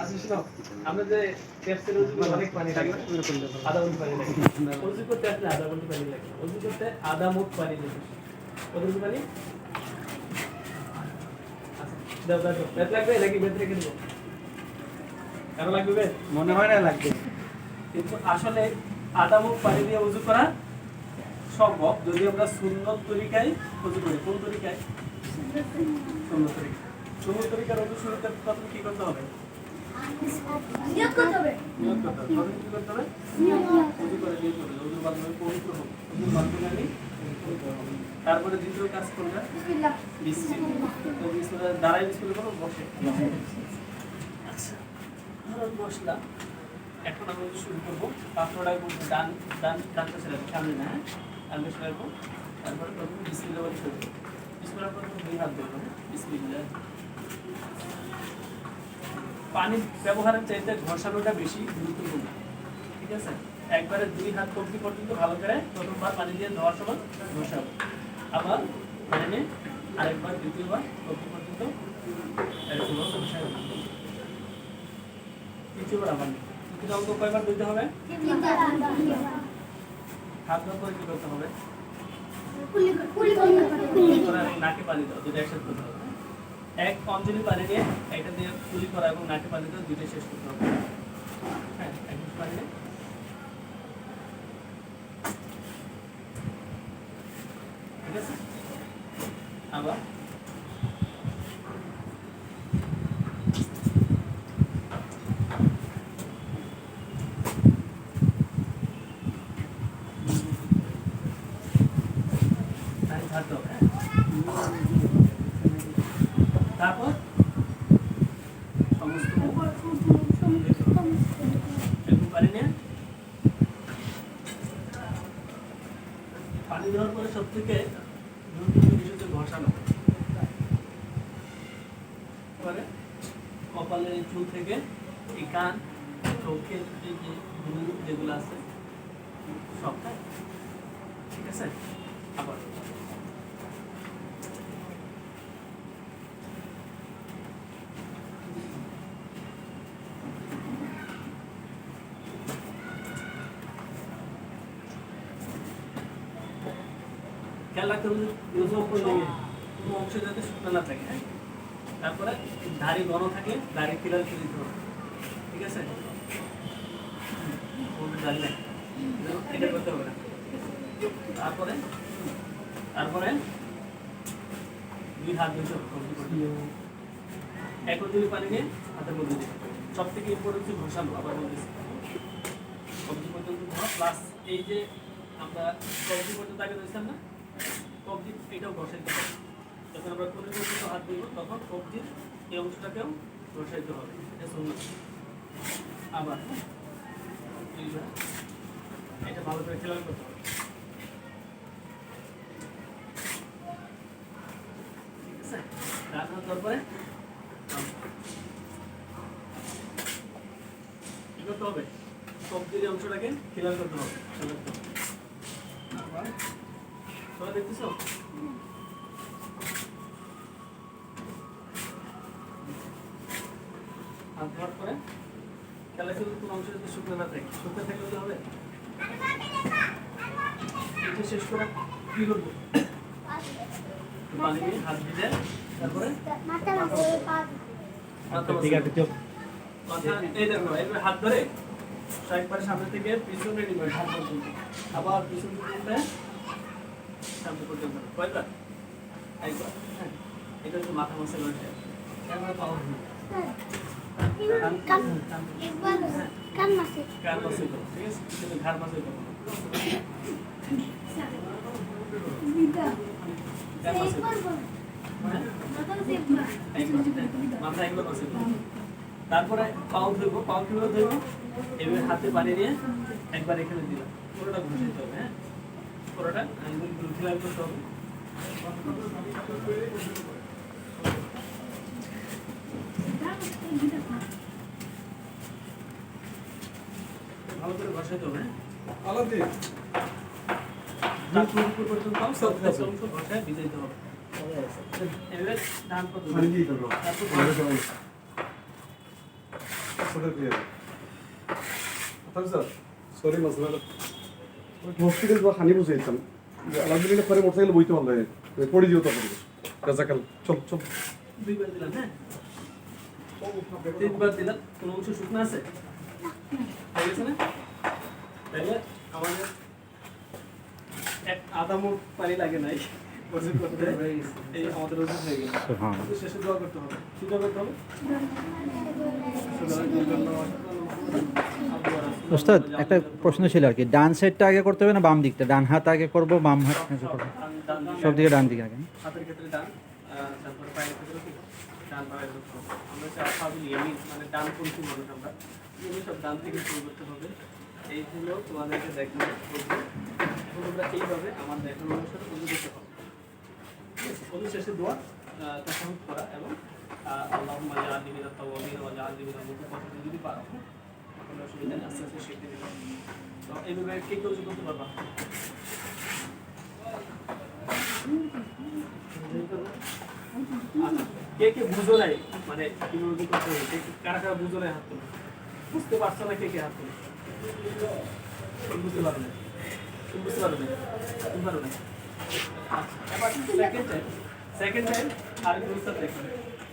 আচ্ছা শোনো, আমরা যে পেপসির ওজু অনেক পানি লাগে আধা ঘণ্টা পানি লাগে। ওজু করতে আসলে আধা ঘণ্টা পানি লাগে। ওজু করতে আধা মুখ পানি লাগে। কতটুকু পানি? আচ্ছা, দাও দাও দাও। বেত লাগবে নাকি বেত রেখে দেবো? কেন লাগবে বেত মনে হয় না লাগবে। কিন্তু আসলে আধা মুখ পানি দিয়ে উজু করা সম্ভব যদি আমরা সুন্নত তরিকায় উজু করি। কোন তরিকায়? সুন্নত তরিকা সুন্নত তরিকার উজু প্রথমে কি করতে হবে? নিয়োগ করতে হবে। নিয়ত করতে হবে। প্রথমে কি করতে হবে? নিয়োগ। করে নিয়ত করতে হবে। উজুর মাধ্যমে পবিত্র হোক উজুর মাধ্যমে আমি তারপরে দ্বিতীয় কাজ করবে বিসমিল্লাহ। বিসমিল্লাহ। দাঁড়াই বিসমিল্লাহ করো বসে। আচ্ছা বসলাম। এখন আমি শুরু করব। পাথরটা করব ডান ডান ডানটা ছেড়ে সামনে না হ্যাঁ ডানটা ছেড়ে রাখব তারপরে প্রথমে বিসমিল্লাহ শুরু করব বিসমিল্লাহ প্রথমে দুই হাত দেবো হ্যাঁ? বিসমিল্লাহ। পানি ব্যবহারের চাইতে ঘষানোটা বেশি গুরুত্বপূর্ণ। ঠিক আছে? একবারে দুই হাত কবজি পর্যন্ত ভালো করে প্রথমবার পানি দিয়ে ধোয়ার সময় ঘষাবো। আবার পানি আরেকবার দ্বিতীয়বার কবজি পর্যন্ত এরকমভাবে ঘষাবো। তৃতীয়বার আবার তৃতীয় অঙ্ক কয়বার দিতে হবে? হাত ধর করে কি করতে হবে? নাকে পানি দেওয়া দুটো একসাথে করতে হবে। এক অঞ্জলি পানি নিয়ে এটা দিয়ে কুলি করা এবং নাকে পানি দেওয়া দুটো শেষ করতে হবে। হ্যাঁ ঠিক আছে? আবার। ঝাড়তে হবে হ্যাঁ? তারপর? সমস্ত পানি দেওয়ার পরে সব থেকে হচ্ছে ঘষানো। পরে কপালের চুল থেকে এই কান চোখের যেগুলো আছে, সবটা, ঠিক আছে? খেয়াল রাখতে হবে ইউজও করে কোনো অংশ যাতে শুকনো না থাকে হ্যাঁ। তারপরে দাড়ি ঘন থাকলে দাড়ি ফিলার দিতে হবে। ঠিক আছে? কোনো দাড়ি নাই। এটা করতে হবে না। তারপরে তারপরে দুই হাত দুইশো এক দুই পানি নিয়ে হাতের মধ্যে দিবে সব থেকে ইম্পর্টেন্ট হচ্ছে ঘষানো আবার বলতেছি কবজি পর্যন্ত ধোয়া প্লাস এই যে আমরা কবজি পর্যন্ত আগে দিয়েছিলাম না কবজি এটাও ঘষাইতে হবে। যখন আমরা পর্যন্ত হাত দিব তখন কবজির এই অংশটাকেও ঘষাইতে হবে। এটা। আবার এটা ভালো করে খেলার করতে হবে। ঠিক আছে? ডান হাত কি করতে হবে? কবজির অংশটাকে ক্লিয়ার করতে হবে। খেলার করতে হবে তোমরা দেখতেছো? হাত ধোয়ার পরে খেলা শুধু কোন অংশ যদি শুকনো না থাকে শুকনো থাকলে হবে? এটা শেষ করে কি করব? পানি দিয়ে হাত ভিজে তারপরে মাথা লাগবে পা মাথা ঠিক আছে চোখ এই দেখো এইভাবে হাত ধরে একবার সামনে থেকে পিছনে নিবে হাত পর্যন্ত আবার পিছন সামনে পর্যন্ত কয়বার একবার হ্যাঁ এটা হচ্ছে মাথা মশা রয়েছে ক্যামেরা পাওয়া কান একবার কান মাসে করো ঠিক আছে? কিন্তু ঘাড় করো কার। করো তারপরে পাও ধরবো পাও কীভাবে ধরবো এভাবে হাতে পানি দিয়ে একবার এখানে দিলাম। পুরোটা ঘুষাইতে হবে হ্যাঁ? পুরোটা? আঙ্গুলগুলো খেলার করতে হবে ভালো করে ঘষাইতে হবে হ্যাঁ? আলাদা। তারপর উপর পর্যন্ত সব অংশ ভিজাইতে হবে। এবারে তারপর সরি মাসলা হসপিটাল বা খানি বুঝাইতাম আলহামদুলিল্লাহ পরে মোটরসাইকেল বইতে পারলে পড়ে যেও তখন রাজাকাল চল চল। দুইবার দিলাম হ্যাঁ কোনো আছে? হয়ে গেছে আমাদের এক আধা মুখ পানি লাগে নাই। ওজন করতে এই আমাদের ওজন হয়ে গেল শেষে দোয়া করতে হবে। কি দোয়া করতে হবে? ওস্তাদ একটা প্রশ্ন ছিল আর কি। ডান সাইডটা আগে করতে হবে না বাম দিকটা? ডান হাত আগে করব বাম হাত আগে করব? সব দিকে ডান দিকে আগে। হাতের ক্ষেত্রে ডান তারপরে পায়ের ক্ষেত্রে ডান পায়ের আমরা চার পা মানে ডান পন্থী মানুষ আমরা। এগুলো সব ডান থেকে শুরু করতে হবে। এই হলো তোমাদেরকে দেখানো তোমরা এইভাবে আমার দেখানো অনুসারে করতে হবে অজু শেষে দোয়া তাসাহুদ করা এবং আল্লাহুম্মা জাআলনি মিনাত তাওয়াবিন ওয়া জাআলনি মিনাল মুতাতাহহিরিন যদি পারো? কোনো অসুবিধা নেই আস্তে আস্তে শিখতে দিবে তো এইভাবে কে কে অজু করতে পারবা? আচ্ছা, কে কে বুঝো নাই? মানে কীভাবে করতে হবে? কারা কারা বুঝো নাই হাত তুলো? বুঝতে পারছ না কে কে হাত তুলো? বুঝতে পারো না বুঝতে পারো না তুমি পারো না আচ্ছা এবার সেকেন্ড টাইম সেকেন্ড টাইম আর একটু উত্তর দেখো